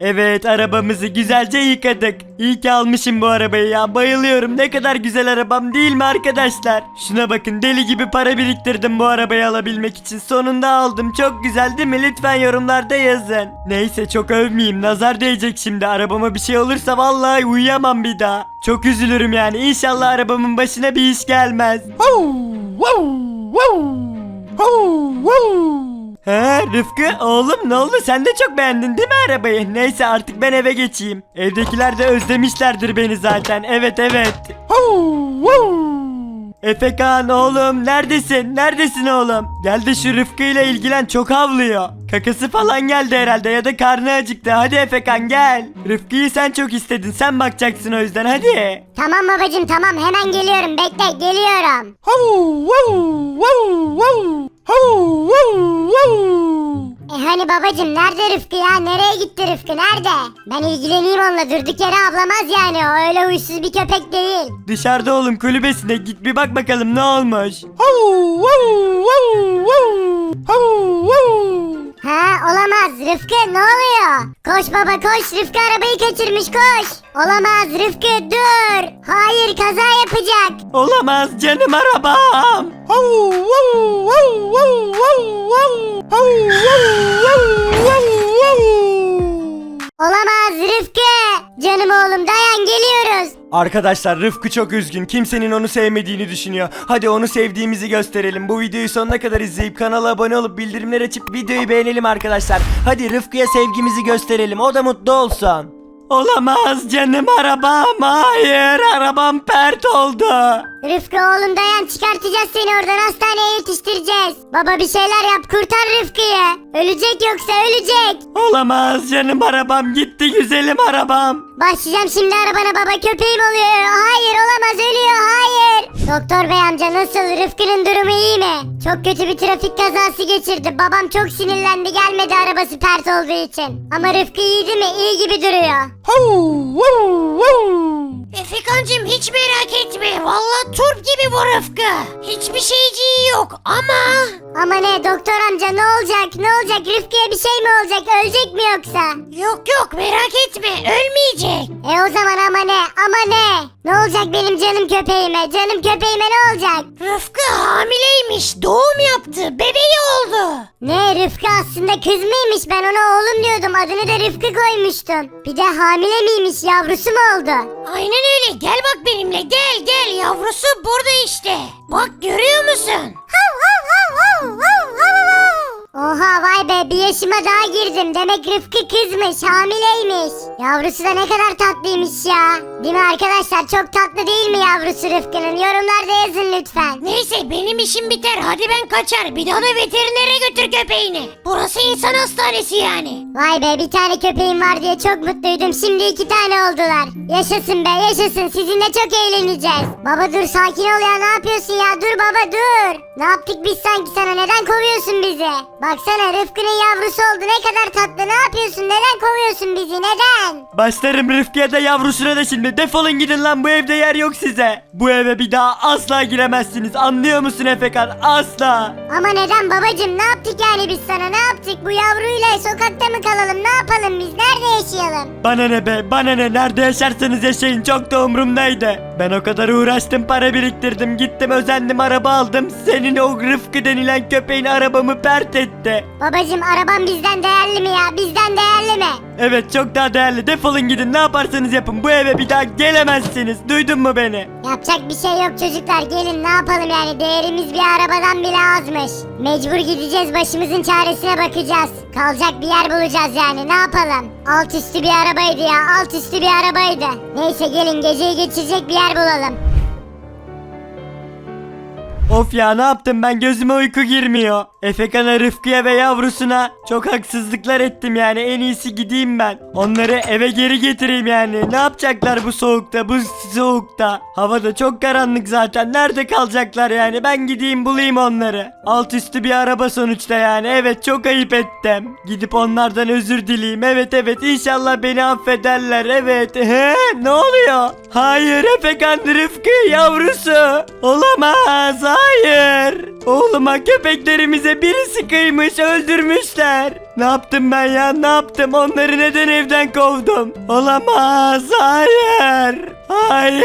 Evet arabamızı güzelce yıkadık. İyi ki almışım bu arabayı ya. Bayılıyorum. Ne kadar güzel arabam değil mi arkadaşlar? Şuna bakın deli gibi para biriktirdim bu arabayı alabilmek için. Sonunda aldım. Çok güzel değil mi? Lütfen yorumlarda yazın. Neyse çok övmeyeyim. Nazar değecek şimdi. Arabama bir şey olursa vallahi uyuyamam bir daha. Çok üzülürüm yani. İnşallah arabamın başına bir iş gelmez. He Rıfkı oğlum ne oldu sen de çok beğendin değil mi arabayı? Neyse artık ben eve geçeyim. Evdekiler de özlemişlerdir beni zaten evet evet. Efekan oğlum neredesin? Neredesin oğlum? Gel de şu Rıfkı ile ilgilen çok havlıyor. Kakası falan geldi herhalde ya da karnı acıktı. Hadi Efekan gel. Rıfkı'yı sen çok istedin. Sen bakacaksın o yüzden hadi. Tamam babacım tamam hemen geliyorum bekle geliyorum. E hani babacım nerede Rıfkı ya nereye gitti Rıfkı nerede? Ben ilgileneyim onunla durduk yere avlamaz yani o öyle huysuz bir köpek değil. Dışarıda oğlum kulübesine git bir bak bakalım ne olmuş. Ha olamaz Rıfkı ne oluyor? Koş baba koş Rıfkı arabayı kaçırmış koş. Olamaz Rıfkı dur. Hayır kaza yapacak. Olamaz canım arabam. Olamaz Rıfkı. Canım oğlum dayan geliyoruz. Arkadaşlar Rıfkı çok üzgün. Kimsenin onu sevmediğini düşünüyor. Hadi onu sevdiğimizi gösterelim. Bu videoyu sonuna kadar izleyip kanala abone olup bildirimleri açıp videoyu beğenelim arkadaşlar. Hadi Rıfkı'ya sevgimizi gösterelim. O da mutlu olsun. Olamaz canım arabam. Hayır arabam pert oldu. Rıfkı oğlum dayan çıkartacağız seni oradan hastaneye yetiştireceğiz. Baba bir şeyler yap kurtar Rıfkı'yı. Ölecek yoksa ölecek. Olamaz canım arabam gitti güzelim arabam. Başlayacağım şimdi arabana baba köpeğim oluyor. Hayır olamaz ölüyor hayır. Doktor bey amca nasıl Rıfkı'nın durumu iyi mi? Çok kötü bir trafik kazası geçirdi. Babam çok sinirlendi gelmedi arabası pert olduğu için. Ama Rıfkı iyi değil mi? İyi gibi duruyor. Efekancım hiç merak etme. Vallahi turp gibi bu Rıfkı. Hiçbir şeyciği yok ama... Ama ne doktor amca ne olacak ne olacak Rıfkı'ya bir şey mi olacak ölecek mi yoksa? Yok yok merak etme ölmeyecek. E o zaman ama ne ama ne? Ne olacak benim canım köpeğime canım köpeğime ne olacak? Rıfkı hamileymiş doğum yaptı bebeği oldu. Ne Rıfkı aslında kız mıymış ben ona oğlum diyordum adını da Rıfkı koymuştum. Bir de hamile miymiş yavrusu mu oldu? Aynen öyle gel bak benimle gel gel yavrusu burada işte. Bak görüyor musun? Oha vay be bir yaşıma daha girdim. Demek Rıfkı kızmış, hamileymiş. Yavrusu da ne kadar tatlıymış ya. Değil mi arkadaşlar? Çok tatlı değil mi yavrusu Rıfkı'nın? Yorumlarda yazın lütfen. Neyse benim işim biter hadi ben kaçar. Bir daha da veterinere götür köpeğini. Burası insan hastanesi yani. Vay be bir tane köpeğim var diye çok mutluydum. Şimdi iki tane oldular. Yaşasın be yaşasın. Sizinle çok eğleneceğiz. Baba dur sakin ol ya ne yapıyorsun ya? Dur baba dur. Ne yaptık biz sanki sana? Neden kovuyorsun bizi? Baksana Rıfkı'nın yavrusu oldu. Ne kadar tatlı. Ne yapıyorsun? Neden kovuyorsun bizi? Neden? Başlarım Rıfkı'ya da yavrusuna da şimdi. Defolun gidin lan bu evde yer yok size. Bu eve bir daha asla giremezsiniz. Anlıyor musun Efekan? Asla. Ama neden babacım? Ne yaptık yani biz sana? Ne yaptık? Bu yavruyla sokakta mı kalalım? Ne yapalım biz? Nerede yaşayalım? Bana ne be bana ne nerede yaşarsanız yaşayın çok da umurumdaydı. Ben o kadar uğraştım para biriktirdim gittim özendim araba aldım. Senin o Rıfkı denilen köpeğin arabamı pert etti. Babacım araban bizden değerli mi ya? Bizden değerli mi? Evet çok daha değerli defolun gidin ne yaparsanız yapın bu eve bir daha gelemezsiniz duydun mu beni? Yapacak bir şey yok çocuklar gelin ne yapalım yani değerimiz bir arabadan bile azmış. Mecbur gideceğiz başımızın çaresine bakacağız. Kalacak bir yer bulacağız yani ne yapalım. Alt üstü bir arabaydı ya alt üstü bir arabaydı. Neyse gelin geceyi geçirecek bir yer bulalım. Of ya ne yaptım ben gözüme uyku girmiyor. Efekan'a Rıfkı'ya ve yavrusuna çok haksızlıklar ettim yani en iyisi gideyim ben. Onları eve geri getireyim yani. Ne yapacaklar bu soğukta bu soğukta. Hava da çok karanlık zaten nerede kalacaklar yani ben gideyim bulayım onları. Alt üstü bir araba sonuçta yani evet çok ayıp ettim. Gidip onlardan özür dileyeyim evet evet inşallah beni affederler evet. He ne oluyor? Hayır Efekan Rıfkı yavrusu. Olamaz Hayır. Oğluma köpeklerimize birisi kıymış öldürmüşler. Ne yaptım ben ya ne yaptım onları neden evden kovdum? Olamaz hayır. Hayır.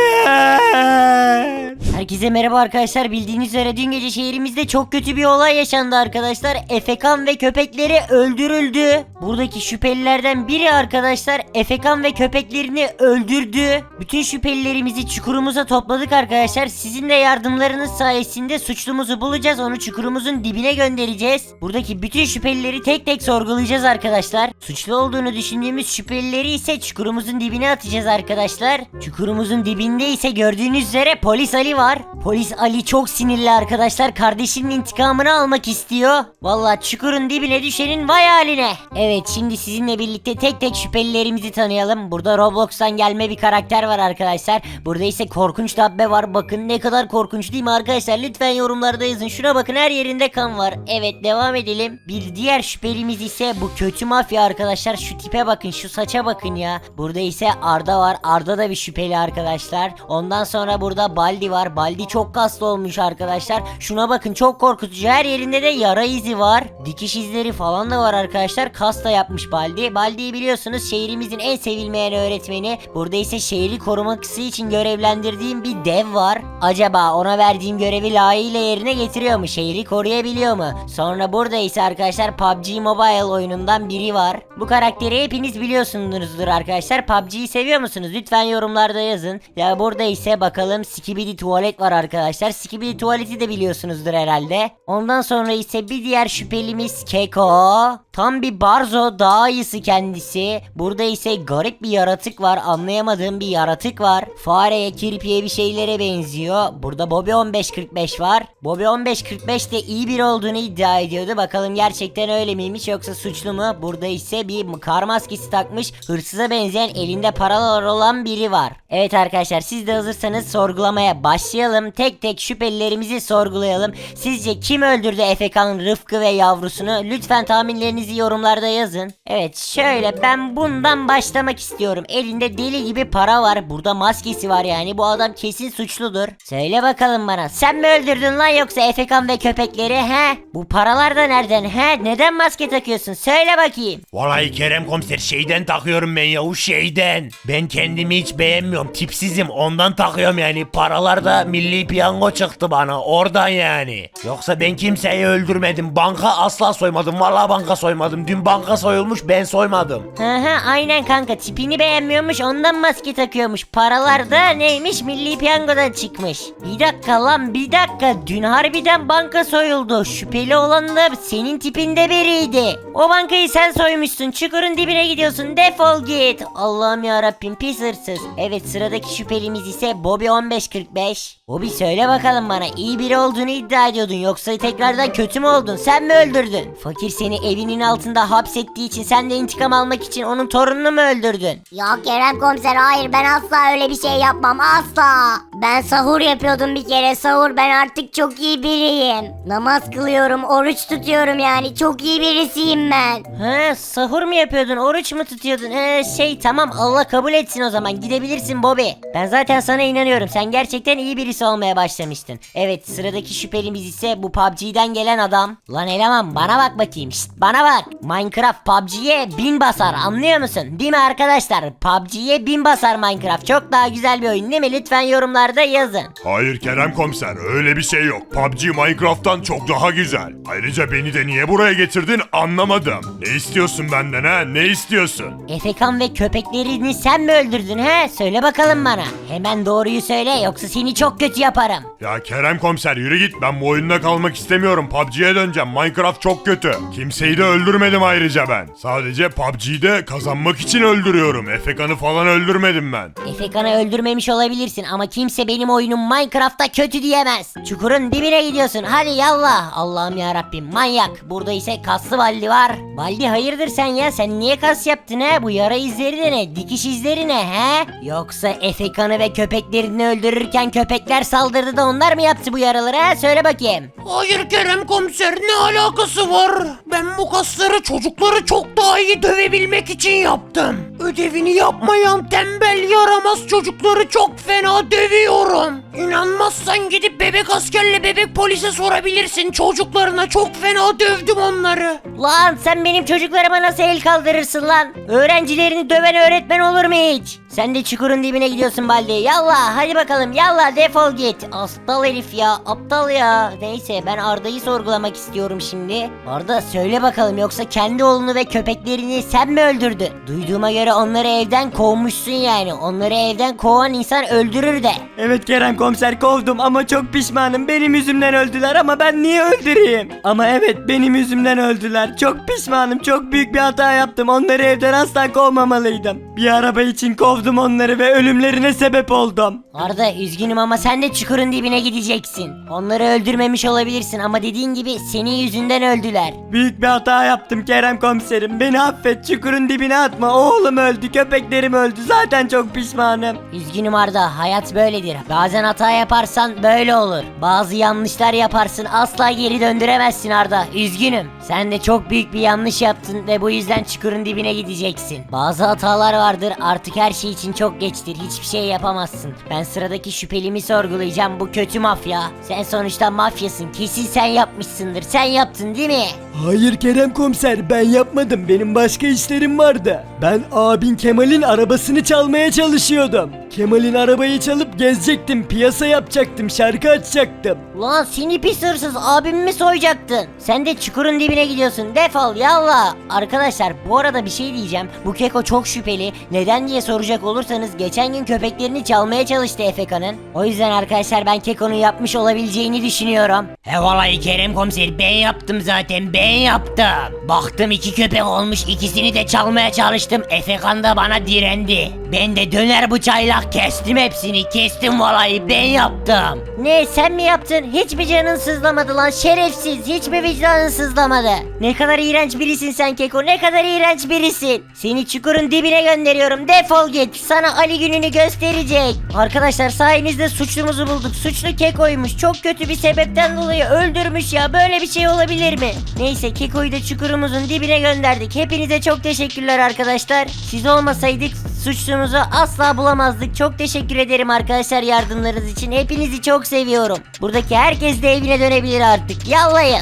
Herkese merhaba arkadaşlar. Bildiğiniz üzere dün gece şehrimizde çok kötü bir olay yaşandı arkadaşlar. Efekan ve köpekleri öldürüldü. Buradaki şüphelilerden biri arkadaşlar Efekan ve köpeklerini öldürdü. Bütün şüphelilerimizi çukurumuza topladık arkadaşlar. Sizin de yardımlarınız sayesinde suçlumuzu bulacağız. Onu çukurumuzun dibine göndereceğiz. Buradaki bütün şüphelileri tek tek sorgulayacağız arkadaşlar. Suçlu olduğunu düşündüğümüz şüphelileri ise çukurumuzun dibine atacağız arkadaşlar. Çukurumuzun dibinde ise gördüğünüz üzere polis Ali var. Polis Ali çok sinirli arkadaşlar. Kardeşinin intikamını almak istiyor. Vallahi çukurun dibine düşenin vay haline. Evet şimdi sizinle birlikte tek tek şüphelilerimizi tanıyalım. Burada Roblox'tan gelme bir karakter var arkadaşlar. Burada ise korkunç dabbe var. Bakın ne kadar korkunç değil mi arkadaşlar? Lütfen yorumlarda yazın. Şuna bakın her yerinde kan var. Evet devam edelim. Bir diğer şüphelimiz ise bu kötü mafya arkadaşlar. Şu tipe bakın şu saça bakın ya. Burada ise Arda var. Arda da bir şüpheli arkadaşlar. Ondan sonra burada Baldi var. Baldi çok kaslı olmuş arkadaşlar. Şuna bakın çok korkutucu. Her yerinde de yara izi var. Dikiş izleri falan da var arkadaşlar. Kas da yapmış Baldi. Baldi'yi biliyorsunuz şehrimizin en sevilmeyen öğretmeni. Burada ise şehri koruması için görevlendirdiğim bir dev var. Acaba ona verdiğim görevi layığıyla yerine getiriyor mu? Şehri koruyabiliyor mu? Sonra burada ise arkadaşlar PUBG Mobile oyunundan biri var. Bu karakteri hepiniz biliyorsunuzdur arkadaşlar. PUBG'yi seviyor musunuz? Lütfen yorumlarda yazın. Ya burada ise bakalım Skibidi Tuvalet var arkadaşlar. Skibidi Tuvalet'i de biliyorsunuzdur herhalde. Ondan sonra ise bir diğer şüphelimiz Keko. Tam bir barzo daha ayısı kendisi. Burada ise garip bir yaratık var. Anlayamadığım bir yaratık var. Fareye, kirpiye bir şeylere benziyor. Burada Bobby 1545 var. Bobby 1545 de iyi biri olduğunu iddia ediyordu. Bakalım gerçekten öyle miymiş yoksa suçlu mu? Burada ise bir kar maskesi takmış. Hırsıza benzeyen elinde paralar olan biri var. Evet arkadaşlar siz de hazırsanız sorgulamaya başlayalım. Tek tek şüphelilerimizi sorgulayalım. Sizce kim öldürdü Efekan, Rıfkı ve yavrusunu? Lütfen tahminlerinizi yorumlarda yazın. Evet şöyle ben bundan başlamak istiyorum. Elinde deli gibi para var. Burada maskesi var yani. Bu adam kesin suçludur. Söyle bakalım bana. Sen mi öldürdün lan yoksa Efekan ve köpekleri he? Bu paralar da nereden he? Neden maske takıyorsun? Söyle bakayım. Vallahi Kerem komiser şeyden takıyorum ben ya şeyden. Ben kendimi hiç beğenmiyorum tipsizim ondan takıyorum yani paralar da milli piyango çıktı bana oradan yani. Yoksa ben kimseyi öldürmedim banka asla soymadım vallahi banka soymadım dün banka soyulmuş ben soymadım. Hı hı aynen kanka tipini beğenmiyormuş ondan maske takıyormuş. Paralar da neymiş milli piyangodan çıkmış. Bir dakika lan bir dakika dün harbiden banka soyuldu. Şüpheli olan da senin tipinde biriydi. O bankayı sen soymuşsun çukurun dibine gidiyorsun defol git. Allah'ım ya Rabbim pis hırsız. Evet sıradaki şüphelimiz ise Bobby 1545. Bobby söyle bakalım bana iyi biri olduğunu iddia ediyordun yoksa tekrardan kötü mü oldun sen mi öldürdün? Fakir seni evinin altında hapsettiği için sen de intikam almak için onun torununu mu öldürdün? Yok Kerem komiser hayır ben asla öyle bir şey yapmam asla. Ben sahur yapıyordum bir kere sahur ben artık çok iyi biriyim. Namaz kılıyorum oruç tutuyorum yani çok iyi birisiyim ben. He sahur mu yapıyordun oruç mu tutuyordun? He şey tamam Allah kabul etsin o zaman gidebilirsin Bobby. Ben zaten sana inanıyorum sen gerçekten iyi birisi olmaya başlamıştın. Evet sıradaki şüphelimiz ise bu PUBG'den gelen adam. Lan eleman bana bak bakayım şşt bana bak. Minecraft PUBG'ye bin basar anlıyor musun? Değil mi arkadaşlar? PUBG'ye bin basar Minecraft çok daha güzel bir oyun değil mi? Lütfen yorumlarda yazın. Hayır Kerem komiser öyle bir şey yok. PUBG Minecraft'tan çok daha güzel. Ayrıca beni de niye buraya getirdin anlamadım. Ne istiyorsun benden ha ne istiyorsun? Efekan ve köpeklerini sen mi öldürdün he? Söyle bakalım bana. Hemen doğruyu söyle yoksa seni çok kötü yaparım. Ya Kerem komiser yürü git ben bu oyunda kalmak istemiyorum. PUBG'ye döneceğim. Minecraft çok kötü. Kimseyi de öldürmedim ayrıca ben. Sadece PUBG'de kazanmak için öldürüyorum. Efekan'ı falan öldürmedim ben. Efekan'ı öldürmemiş olabilirsin ama kimse benim oyunum Minecraft'ta kötü diyemez. Çukurun dibine gidiyorsun hadi yallah. Allah'ım ya Rabbim manyak. Burada ise kaslı Baldi var. Baldi hayırdır sen ya sen niye kas yaptın he? Bu yara izleri de ne? Dikiş izleri ne he? Yoksa Efekan'ı ve köpeklerini öldürürken köpekler saldırdı da onlar mı yaptı bu yaraları he? Söyle bakayım. Hayır Kerem komiser ne alakası var? Ben bu kasları çocukları çok daha iyi dövebilmek için yaptım. Ödevini yapmayan tembel yaramaz çocukları çok fena dövüyorum. İnanmazsan gidip bebek askerle bebek polise sorabilirsin. Çocuklarına çok fena dövdüm onları. Lan sen benim çocuklarıma nasıl el kaldırırsın lan? Öğrencilerini döven öğretmen olur mu hiç? Sen de çukurun dibine gidiyorsun Baldi. Yallah hadi bakalım yallah defol git. Aptal herif ya aptal ya. Neyse ben Arda'yı sorgulamak istiyorum şimdi. Arda söyle bakalım yoksa kendi oğlunu ve köpeklerini sen mi öldürdün? Duyduğuma göre onları evden kovmuşsun yani. Onları evden kovan insan öldürür de. Evet Kerem komiser kovdum ama çok pişmanım. Benim yüzümden öldüler ama ben niye öldüreyim? Ama evet benim yüzümden öldüler. Çok pişmanım. Çok büyük bir hata yaptım. Onları evden asla kovmamalıydım. Bir araba için kovdum onları ve ölümlerine sebep oldum. Arda üzgünüm ama sen de çukurun dibine gideceksin. Onları öldürmemiş olabilirsin ama dediğin gibi senin yüzünden öldüler. Büyük bir hata yaptım Kerem komiserim. Beni affet. Çukurun dibine atma. Oğlum öldü. Köpeklerim öldü. Zaten çok pişmanım. Üzgünüm Arda hayat böyledir. Bazen hata yaparsan böyle olur. Bazı yanlışlar yaparsın asla geri döndüremezsin Arda. Üzgünüm. Sen de çok büyük bir yanlış yaptın ve bu yüzden çukurun dibine gideceksin. Bazı hatalar vardır artık her şey için çok geçtir. Hiçbir şey yapamazsın. Ben sıradaki şüphelimi sorgulayacağım. Bu kötü mafya. Sen sonuçta mafyasın. Kesin sen yapmışsındır. Sen yaptın değil mi? Hayır Kerem komiser ben yapmadım. Benim başka işlerim vardı. Ben abin Kemal'in arabasını çalmaya çalışıyordum. Kemal'in arabayı çalıp gezecektim. Piyasa yapacaktım. Şarkı açacaktım. Lan seni pis hırsız abimi mi soyacaktın? Sen de çukurun dibine gidiyorsun defol yallah. Arkadaşlar bu arada bir şey diyeceğim. Bu keko çok şüpheli. Neden diye soracak olursanız geçen gün köpeklerini çalmaya çalıştı Efeka'nın. O yüzden arkadaşlar ben kekonun yapmış olabileceğini düşünüyorum. He vallahi Kerem komiser ben yaptım zaten ben yaptım. Baktım iki köpek olmuş ikisini de çalmaya çalıştım. Efekan da bana direndi. Ben de döner bıçağıyla kestim hepsini kestim vallahi ben yaptım. Ne sen mi yaptın? Hiç mi canın sızlamadı lan şerefsiz? Hiç mi vicdanın sızlamadı? Ne kadar iğrenç birisin sen Keko ne kadar iğrenç birisin. Seni çukurun dibine gönderiyorum defol git. Sana Ali gününü gösterecek. Arkadaşlar sayenizde suçlumuzu bulduk. Suçlu Keko'ymuş. Çok kötü bir sebepten dolayı öldürmüş ya. Böyle bir şey olabilir mi? Neyse Keko'yu da çukurumuzun dibine gönderdik. Hepinize çok teşekkürler arkadaşlar. Siz olmasaydık suçlumuzu asla bulamazdık. Çok teşekkür ederim arkadaşlar yardımlarınız için. Hepinizi çok seviyorum. Buradaki herkes de evine dönebilir artık. Yallayın.